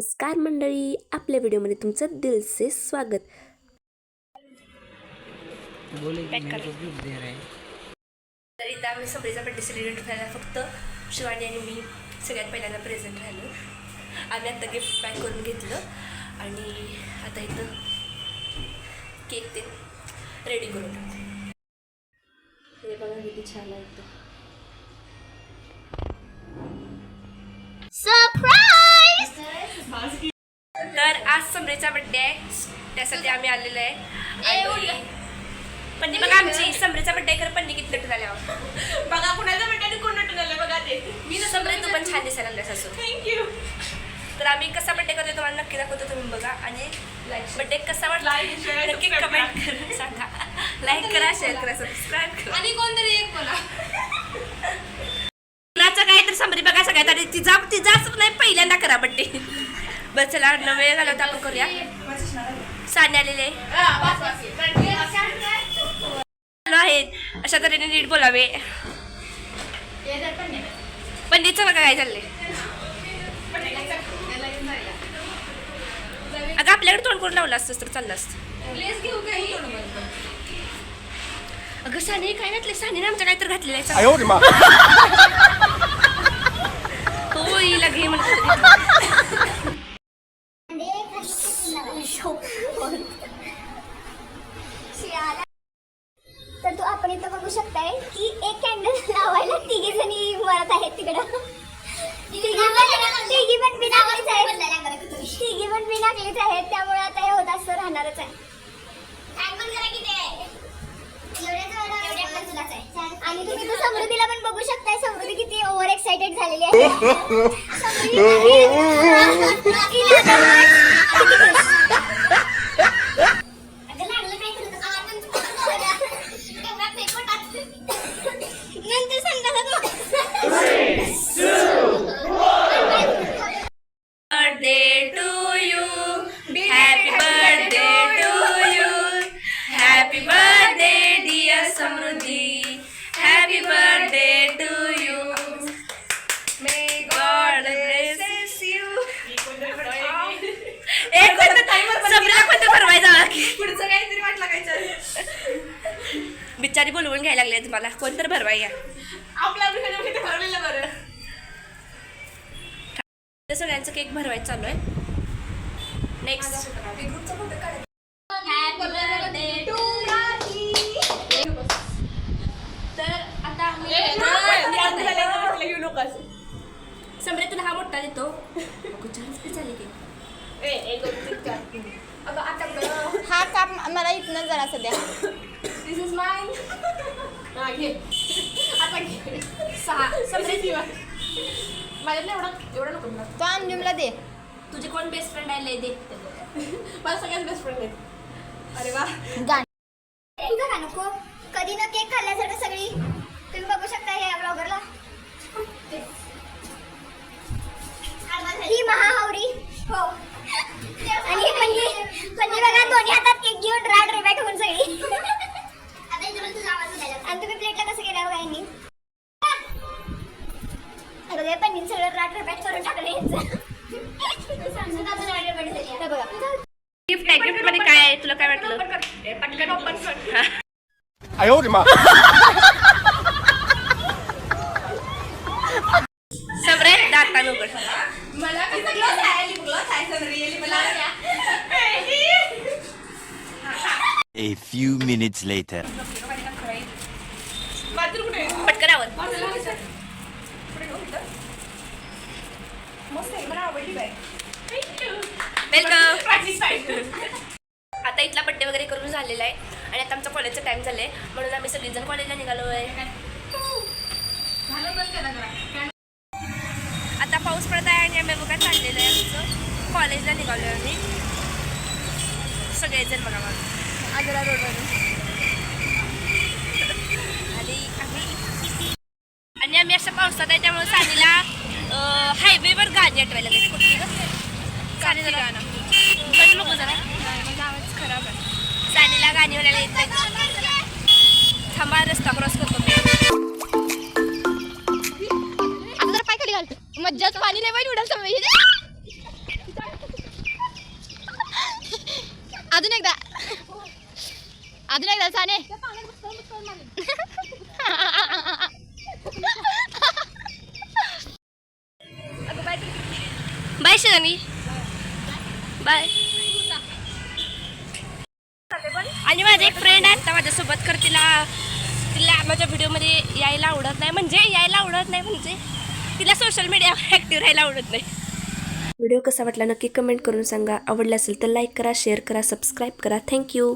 नमस्कार मंडळी आपल्या व्हिडिओमध्ये तुमचं दिलसे स्वागत. हैं तर इथं आम्ही सबरीचा बड्डे सेलिब्रेट व्हायला फक्त शिवानी आणि मी सगळ्यात पहिल्यांदा प्रेझेंट राहिलो. आम्ही आता गिफ्ट पॅक करून घेतलं आणि आता इथं केक ते रेडी करून टाकते. हे बघा किती छान आहे आज समरेचा बड्डे आहे. त्यासाठी आम्ही आलेलो आहे. आणि पन्नी बघा आमची समरेचा बड्डे कर पन्नी किती नटून आल्यावर बघा कुणाचा बड्डे कोण नटून आलं बघा ते. मी ना समरे तू पण छान दिसायला लागल्यास असं. थँक्यू तर आम्ही कसा बड्डे करतो तुम्हाला नक्की दाखवतो तुम्ही बघा. आणि बड्डे कसा वाटला नक्की कमेंट करा. सांगा. लाईक करा शेअर करा सबस्क्राईब करा. आणि कोणतरी एक बोला. काय तर समरी बघा सगळ्यात आधी. तिचा तिचाच नाही पहिल्यांदा करा बड्डे बस चला न वेळ झाला तर आपण करूया. साने आलेले. आलो आहेत. अशा तऱ्हेने नीट बोलावे. पंडितचं बघा काय चाललंय? अगं आपल्याकडे तोंड करून लावलं असतं तर चाललं असतं. अगं साने काय घातले साने आमच्या काय तर घातलेलं आहे. बघू शकताय की एक कॅन्डल लावायला तिघी जणी मरत आहेत तिकडं. तिघी पण बिनाकलीच आहेत. तिघी पण बिनाकलीच आहेत. त्यामुळे आता हे होत असं राहणारच आहे. आणि तुम्ही तो समृद्धीला पण बघू शकताय. समृद्धी किती ओव्हर एक्साइटेड झालेली आहे? ए, कोणतं समरीला कोणतं भरवायचं की. पुढचं काहीतरी वाट लागायचं बिचारी बोलवून घ्यायला लागले तुम्हाला कोणतर भरवाय या. आपल्या बरं. सगळ्यांचं केक भरवायचं चालू आहे. नेक्स्ट तर आता आम्ही तुला हा मोठा देतो. piece झाले की? हा काप मला इथनं जरा सध्या mine. हा, घे. आता घे. सहा. माझ्यातलं एवढा एवढा नको मला. तो अंजुमला दे. तुझे कोण बेस्ट फ्रेंड आहे? लय दे माझा सगळ्यात बेस्ट फ्रेंड आहे अरे वा. गाण करत आहे पण सगळं रात्रपॅट करून टाकलं. गिफ्ट आहे गिफ्टमध्ये काय आहे? तुला काय वाटलं? आयो रे मा सबरे दाता लोक मला कसं ग्लास आहे ग्लास आहे सबरे मला. A few minutes later. मस्त आहे मला आवडली वेलकम आता इथला बड्डे वगैरे करून झालेला आहे आणि आता आमचा कॉलेजचा टाइम झालाय. म्हणून आम्ही सगळेजण कॉलेजला निघालो आहे. आता पाऊस पडत आहे आणि आम्ही बघा चाललेलं आहे आमचं. कॉलेजला निघालो आहे आम्ही. सगळेजण बघा मग. आजरा रोडवरून आणि आम्ही आणि आम्ही अशा पावसात आहे त्यामुळे सानीला भाजी आठवायला लागली कुठली ग? सानेला बघ नको जरा. खराब आहे. सानेला गाणी म्हणायला येत नाही. थांबा रस्ता क्रॉस करतो आता पाय खाली घाल. मज्जाच पाणी नाही पाहिजे उडाल समज अजून एकदा. अजून एकदा साने. बाय शिवानी. बाय. आणि माझी एक फ्रेंड आहे आता माझ्यासोबत कर तिला तिला माझ्या व्हिडिओमध्ये यायला आवडत नाही. म्हणजे यायला आवडत नाही म्हणजे तिला सोशल मीडियावर ॲक्टिव्ह राहायला आवडत नाही. व्हिडिओ कसा वाटला नक्की कमेंट करून सांगा. आवडला असेल तर लाईक करा शेअर करा सबस्क्राईब करा. थँक्यू